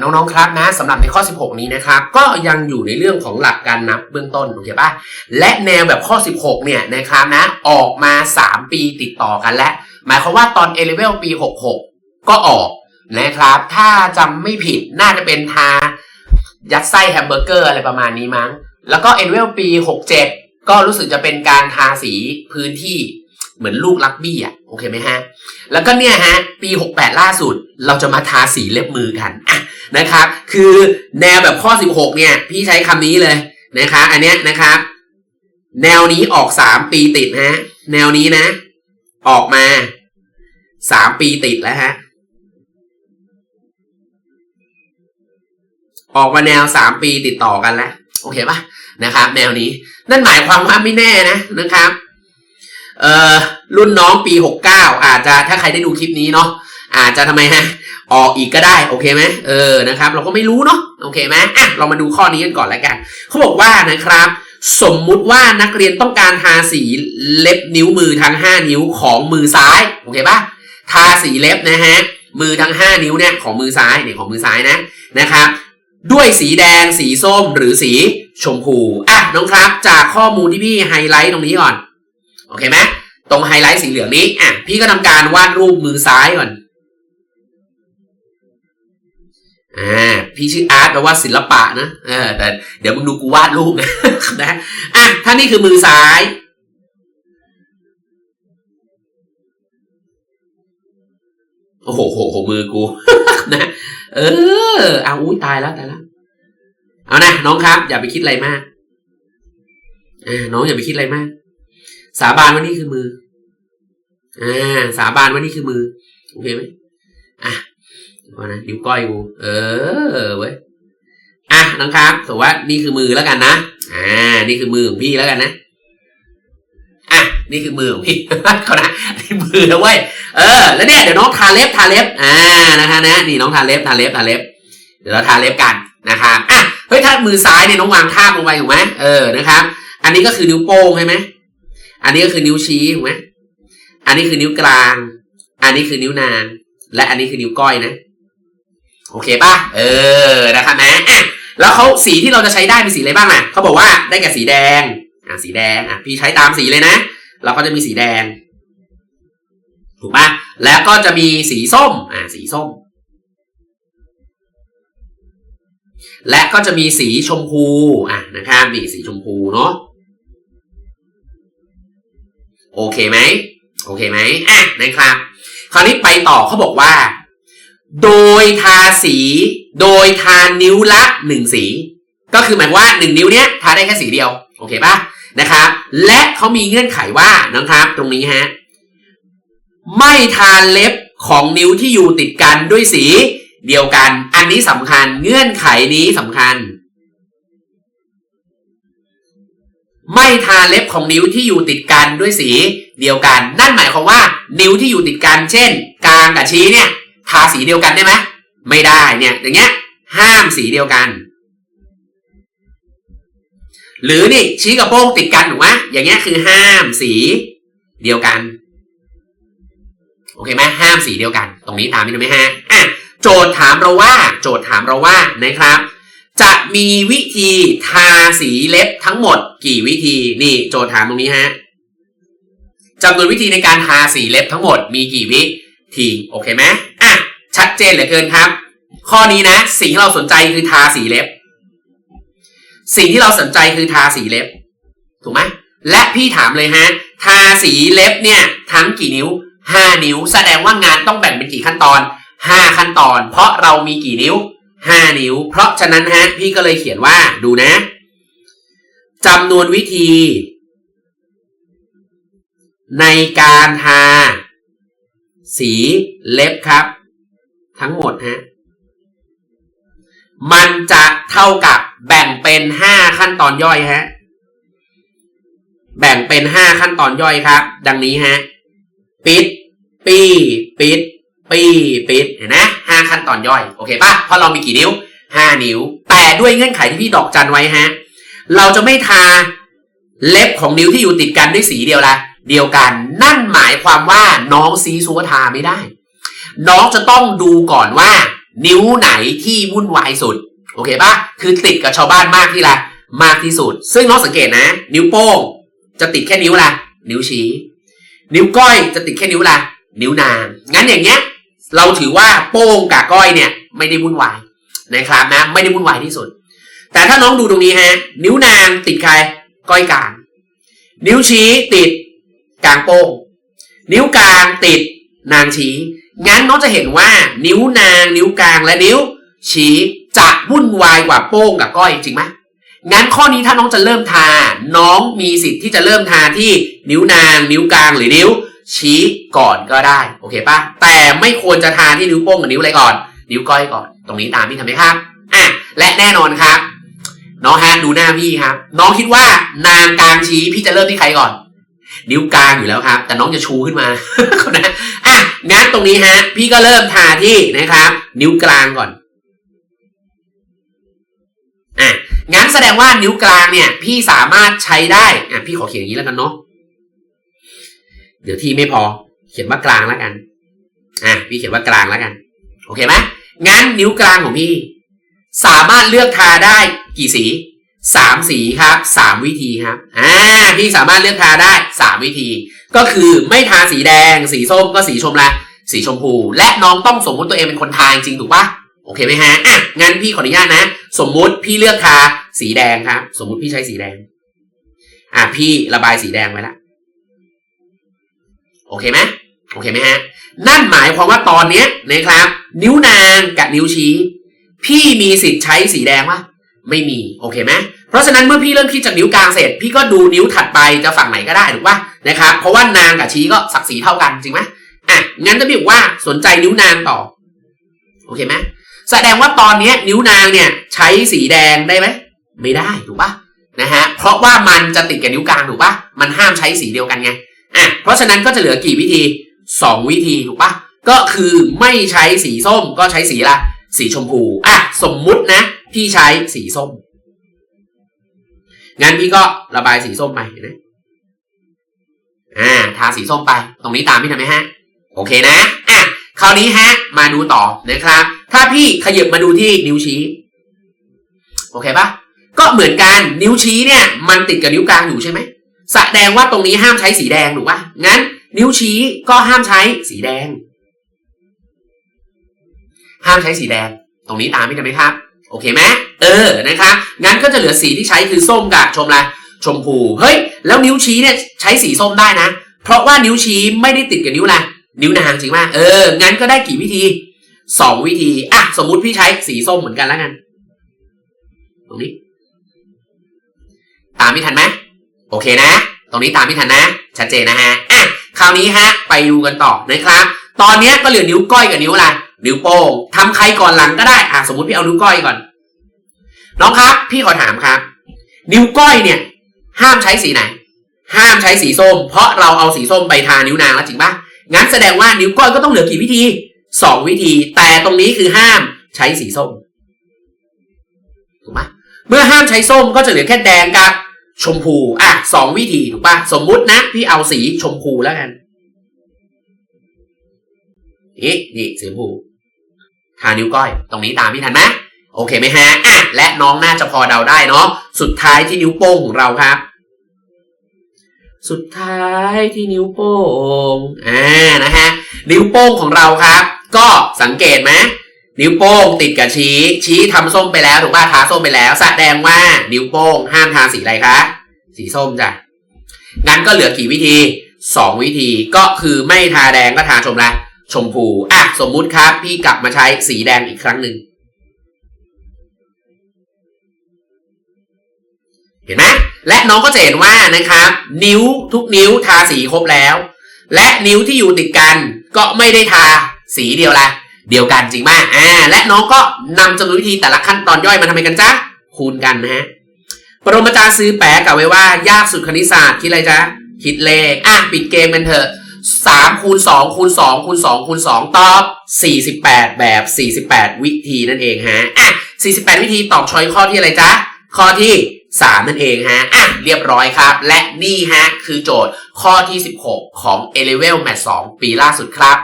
น้องๆครับนะสำหรับในข้อ 16 นี้นะครับ ก็ยังอยู่ในเรื่องของหลักการนับเบื้องต้นโอเคป่ะและแนวแบบข้อ 16 เนี่ยนะครับนะออกมา 3 ปีติดต่อกันแล้วหมายความว่าตอน A level ปี 66 ก็ออกนะครับ ถ้าจำไม่ผิดน่าจะเป็นทายัดไส้แฮมเบอร์เกอร์อะไรประมาณนี้มั้ง แล้วก็ A level ปี 67 ก็รู้สึกจะเป็นการทาสีพื้นที่ เหมือนลูกลักบี้อะโอเคไหมฮะ แล้วก็เนี่ยฮะ ปี 68 ล่าสุด เราจะมาทาสีเล็บมือกันะนะครับ คือแนวแบบข้อ 16 เนี่ย พี่ใช้คำนี้เลยนะคะอันเนี้ยนะครับ แนวนี้ออก 3 ปีติดฮะ แนวนี้นะ ออกมา 3 ปีติดแล้วฮะ ออกมาแนว 3 ปีติดต่อกันแล้ว โอเคปะนะครับ แนวนี้ นั่นหมายความว่าไม่แน่นะนะครับ เอ่อรุ่นน้องปี 69 อาจจะถ้าใครได้ดูคลิปนี้เนาะอาจจะทำไมฮะ ออกอีกก็ได้ โอเคไหมเออนะครับ เราก็ไม่รู้เนาะโอเคไหมอะเรามาดูข้อนี้กันก่อนแล้วกันเขาบอกว่านะครับ สมมุติว่านักเรียนต้องการทาสีเล็บนิ้วมือทั้ง 5 นิ้วของมือซ้ายโอเคปะทาสีเล็บนะฮะมือทั้ง 5 นิ้วเนี่ยของมือซ้ายเนี่ยของมือซ้ายนะนะครับด้วยสีแดงสีส้มหรือสีชมพูอะน้องครับ จากข้อมูลที่พี่ไฮไลท์ตรงนี้ก่อน โอเคไหมตรงไฮไลท์สีเหลืองนี้อะพี่ก็ทำการวาดรูปมือซ้ายก่อนอ่าพี่ชื่ออาร์ตแปลว่าศิลปะนะเออแต่เดี๋ยวมึงดูกูวาดรูปนะนะอะถ้านี่คือมือซ้าย โอ้โหโหโหมือกูนะเออเอาอุ้ยตายแล้วตายแล้วเอานะน้องครับ อย่าไปคิดอะไรมากเออน้องอย่าไปคิดอะไรมาก สาบานว่านี่คือมือ อ่า สาบานว่านี่คือมือ โอเคไหมอะพอนะนิ้วก้อยกู เออเว้ย อะน้องครับสมมติว่านี่คือมือแล้วกันนะ อ่า นี่คือมือของพี่แล้วกันนะ อะ นี่คือมือของพี่เขานะนี่มือนะเว้ย เออ แล้วเนี่ยเดี๋ยวน้องทาเล็บทาเล็บ อ่า นะคะนะ นี่น้องทาเล็บทาเล็บทาเล็บ เดี๋ยวเราทาเล็บกันนะครับ อะ เฮ้ย ถ้ามือซ้ายเนี่ยน้องวางท่าลงไปถูกไหมเออ นะครับ อันนี้ก็คือนิ้วโป้งใช่ไหม อันนี้ก็คือนิ้วชี้ถูกไหมอันนี้คือนิ้วกลาง อันนี้คือนิ้วนาง และอันนี้คือนิ้วก้อยนะ โอเคป่ะ เออ นะครับนะอะแล้วเขาสีที่เราจะใช้ได้เป็นสีอะไรบ้างอะเขาบอกว่าได้แก่สีแดง อะ สีแดง อะ พี่ใช้ตามสีเลยนะ เราก็จะมีสีแดง ถูกป่ะ แล้วก็จะมีสีส้ม อะ สีส้ม และก็จะมีสีชมพู อะ นะครับนี่สีชมพูเนาะ โอเคไหมโอเคไหมอะนะครับ คราวนี้ไปต่อเขาบอกว่า โดยทาสี โดยทานิ้วละหนึ่งสี ก็คือหมายว่าหนึ่งนิ้วเนี้ยทาได้แค่สีเดียว โอเคป่ะนะครับ และเขามีเงื่อนไขว่านะครับ ตรงนี้ฮะไม่ทาเล็บของนิ้วที่อยู่ติดกันด้วยสีเดียวกัน อันนี้สำคัญ เงื่อนไขนี้สำคัญ ไม่ทาเล็บของนิ้วที่อยู่ติดกันด้วยสีเดียวกัน นั่นหมายความว่า นิ้วที่อยู่ติดกัน เช่น กลางกับชี้เนี่ย ทาสีเดียวกันได้ไหมไม่ได้เนี่ย อย่างเงี้ย ห้ามสีเดียวกัน หรือนี่ชี้กับโป้งติดกันถูกไหมอย่างเงี้ยคือห้ามสีเดียวกัน โอเคไหมห้ามสีเดียวกัน ตรงนี้ตามนี้ได้ไหมฮะอะโจทย์ถามเราว่า โจทย์ถามเราว่านะครับ จะมีวิธีทาสีเล็บทั้งหมดกี่วิธี นี่โจทย์ถามตรงนี้ฮะจำนวนวิธีในการทาสีเล็บทั้งหมดมีกี่วิธีโอเคไหมอะชัดเจนเหลือเกินครับ ข้อนี้นะ สิ่งที่เราสนใจคือทาสีเล็บ สิ่งที่เราสนใจคือทาสีเล็บ ถูกไหมและพี่ถามเลยฮะ ทาสีเล็บเนี่ยทั้งกี่นิ้วห้านิ้ว แสดงว่างานต้องแบ่งเป็นกี่ขั้นตอนห้าขั้นตอน เพราะเรามีกี่นิ้ว ห้านิ้ว เพราะฉะนั้นฮะพี่ก็เลยเขียนว่าดูนะจำนวนวิธี ในการทา สีเล็บครับ ทั้งหมดฮะมันจะเท่ากับแบ่งเป็นห้าขั้นตอนย่อยฮะ แบ่งเป็นห้าขั้นตอนย่อยครับ ดังนี้ฮะ ปิด ปี ปิด ปี ปิด เห็นไหม ขั้นตอนย่อยโอเคปะเพราะเรามีกี่นิ้วห้านิ้ว แต่ด้วยเงื่อนไขที่พี่ดอกจันไว้ฮะเราจะไม่ทาเล็บของนิ้วที่อยู่ติดกันด้วยสีเดียวละเดียวกัน นั่นหมายความว่าน้องซีซัวทาไม่ได้ น้องจะต้องดูก่อนว่า นิ้วไหนที่วุ่นวายสุด โอเคปะคือติดกับชาวบ้านมากที่ละมากที่สุด ซึ่งน้องสังเกตนะ นิ้วโป้ง จะติดแค่นิ้วละนิ้วชี้ นิ้วก้อยจะติดแค่นิ้วละนิ้วนางงั้นอย่างเงี้ย เราถือว่าโป้งกับก้อยเนี่ยไม่ได้วุ่นวายนะครับนะไม่ได้วุ่นวายที่สุด แต่ถ้าน้องดูตรงนี้ฮะนิ้วนางติดใครก้อยกลาง นิ้วชี้ติดกลางโป้ง นิ้วกลางติดนางชี้งั้นน้องจะเห็นว่านิ้วนาง นิ้วกลางและนิ้วชี้จะวุ่นวายกว่าโป้งกับก้อยจริงไหมงั้นข้อนี้ถ้าน้องจะเริ่มทา น้องมีสิทธิ์ที่จะเริ่มทาที่นิ้วนาง นิ้วกลางหรือนิ้ว ชี้ก่อนก็ได้ โอเคปะแต่ไม่ควรจะทานที่นิ้วโป้งกับนิ้วอะไรก่อน นิ้วก้อยก่อน ตรงนี้ตามพี่ทำไหมครับอะและแน่นอนครับ น้องฮะดูหน้าพี่ครับ น้องคิดว่านางกลางชี้พี่จะเริ่มที่ใครก่อน นิ้วกลางอยู่แล้วครับ แต่น้องจะชูขึ้นมานะอะงั้นตรงนี้ฮะ พี่ก็เริ่มทาที่นะครับ นิ้วกลางก่อนอะงั้นแสดงว่านิ้วกลางเนี่ย พี่สามารถใช้ได้อะพี่ขอเขียนอย่างนี้แล้วกันเนาะ เดี๋ยวที่ไม่พอ เขียนว่ากลางแล้วกัน อะพี่เขียนว่ากลางแล้วกัน โอเคไหมงั้นนิ้วกลางของพี่ สามารถเลือกทาได้กี่สีสามสีครับสามวิธีครับ อ่าพี่สามารถเลือกทาได้สามวิธี ก็คือไม่ทาสีแดง สีส้มก็สีชมละ สีชมพู และน้องต้องสมมติตัวเองเป็นคนทาจริงถูกปะโอเคไหมฮะอะงั้นพี่ขออนุญาตนะ สมมุติพี่เลือกทาสีแดงครับ สมมุติพี่ใช้สีแดง อะพี่ระบายสีแดงไว้ละ โอเคไหมโอเคไหมฮะ นั่นหมายความว่าตอนเนี้ยนะครับ นิ้วนางกับนิ้วชี้ พี่มีสิทธิ์ใช้สีแดงวะไม่มีโอเคไหมเพราะฉะนั้นเมื่อพี่เริ่มคิดจากนิ้วกลางเสร็จ พี่ก็ดูนิ้วถัดไปจะฝั่งไหนก็ได้ถูกปะนะครับเพราะว่านางกับชี้ก็ศักดิ์ศรีเท่ากันจริงไหมอะงั้นจะพี่บอกว่าสนใจนิ้วนางต่อโอเคไหมแสดงว่าตอนเนี้ยนิ้วนางเนี่ยใช้สีแดงได้ไหมไม่ได้ถูกปะนะฮะเพราะว่ามันจะติดกับนิ้วกลางถูกปะมันห้ามใช้สีเดียวกันไง อะเพราะฉะนั้นก็จะเหลือกี่วิธีสองวิธีถูกปะก็คือไม่ใช้สีส้มก็ใช้สีละ สีชมพูอะสมมุตินะ พี่ใช้สีส้ม งั้นพี่ก็ระบายสีส้มไปเห็นไหมอ่าทาสีส้มไป ตรงนี้ตามพี่ทำไหมฮะ โอเคนะอะคราวนี้ฮะ มาดูต่อนะครับ ถ้าพี่ขยับมาดูที่นิ้วชี้ โอเคปะก็เหมือนกันนิ้วชี้เนี่ย มันติดกับนิ้วกลางอยู่ใช่ไหม แสดงว่าตรงนี้ห้ามใช้สีแดงถูกปะงั้น นิ้วชี้ก็ห้ามใช้สีแดง ห้ามใช้สีแดง ตรงนี้ตามพี่ทำไหมครับ โอเคไหมเออนะครับงั้นก็จะเหลือสีที่ใช้คือส้มกับชมละชมพูเฮ้ย แล้วนิ้วชี้เนี่ยใช้สีส้มได้นะ เพราะว่านิ้วชี้ไม่ได้ติดกับนิ้วละนิ้วนางจริงไหมเอองั้นก็ได้กี่วิธีสองวิธีอะสมมุติพี่ใช้สีส้มเหมือนกันแล้วกัน ตรงนี้ ตามพี่ทันไหม โอเคนะ ตรงนี้ตามพี่ทันนะ ชัดเจนนะฮะอะคราวนี้ฮะ ไปดูกันต่อนะครับ ตอนนี้ก็เหลือนิ้วก้อยกับนิ้วอะไร นิ้วโป้งทำใครก่อนหลังก็ได้ อะสมมติพี่เอานิ้วก้อยก่อน น้องครับ พี่ขอถามครับ นิ้วก้อยเนี่ย ห้ามใช้สีไหน ห้ามใช้สีส้ม เพราะเราเอาสีส้มไปทานิ้วนางแล้วจริงปะงั้นแสดงว่านิ้วก้อยก็ต้องเหลือกี่วิธีสองวิธี แต่ตรงนี้คือห้ามใช้สีส้ม ถูกปะเมื่อห้ามใช้ส้มก็จะเหลือแค่แดงกับ ชมพูอะสองวิธีถูกปะสมมุตินะ พี่เอาสีชมพูแล้วกันนี่นี่สีชมพูทานิ้วก้อย ตรงนี้ตามพี่ทันไหมโอเคไหมฮะอะและน้องน่าจะพอเดาได้เนาะสุดท้ายที่นิ้วโป้งของเราครับ สุดท้ายที่นิ้วโป้งอ่านะฮะนิ้วโป้งของเราครับ ก็สังเกตไหม นิ้วโป้งติดกับชี้ ชี้ทำส้มไปแล้วถูกป่ะทาส้มไปแล้วแสดงว่านิ้วโป้งห้ามทาสีอะไรคะสีส้มจ้ะงั้นก็เหลือกี่วิธีสองวิธีก็คือไม่ทาแดงก็ทาชมละชมพูอะสมมุติครับพี่กลับมาใช้สีแดงอีกครั้งหนึ่งเห็นไหมและน้องก็จะเห็นว่านะครับ นิ้วทุกนิ้วทาสีครบแล้ว และนิ้วที่อยู่ติดกันก็ไม่ได้ทาสีเดียวละ เดียวกันจริงมากอ่าและน้องก็นำจำนวนวิธีแต่ละขั้นตอนย่อยมาทำไมกันจ๊ะคูณกันนะฮะปรมาจารย์ซื้อแปะกล่าวไว้ว่า ยากสุดคณิตศาสตร์คิดอะไรจ๊ะคิดเลขอะปิดเกมกันเถอะสามคูณสองคูณสองคูณสองคูณสองตอบสี่สิบแปดแบบสี่สิบแปดวิธีนั่นเองฮะอะสี่สิบแปดวิธีตอบช้อยข้อที่อะไรจ๊ะข้อที่สามนั่นเองฮะอะเรียบร้อยครับ และนี่ฮะคือโจทย์ข้อที่สิบหกของ A Level Math 2ปีล่าสุดครับ